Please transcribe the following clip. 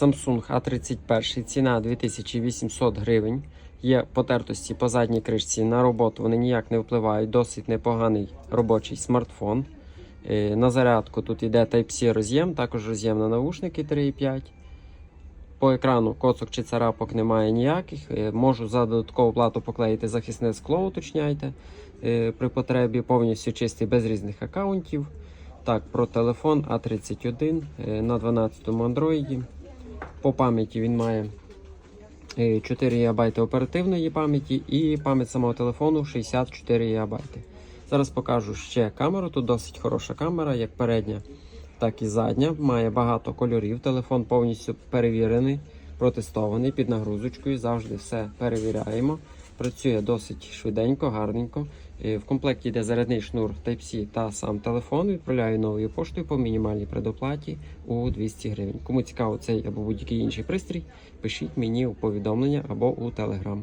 Samsung A31, ціна 2800 гривень. Є потертості по задній кришці на роботу, вони ніяк не впливають. Досить непоганий робочий смартфон. Е, На зарядку тут йде Type-C роз'єм, також роз'єм на наушники 3.5. По екрану коцок чи царапок немає ніяких. Е, Можу за додаткову плату поклеїти захисне скло, уточняйте. Е, При потребі повністю чистий без різних аккаунтів. Так, про телефон А31 е, на 12-му Android. По пам'яті він має е, 4 ГБ оперативної пам'яті і пам'ять самого телефону 64 ГБ. Зараз покажу ще камеру. Тут досить хороша камера, як передня, так і задня. Має багато кольорів. Телефон повністю перевірений, протестований під нагрузочкою. Завжди все перевіряємо. Працює досить швиденько, гарненько. В комплекті йде зарядний шнур Type-C та сам телефон. Відправляю новою поштою по мінімальній предоплаті у 200 гривень. Кому цікаво цей або будь-який інший пристрій, пишіть мені у повідомлення або у Telegram.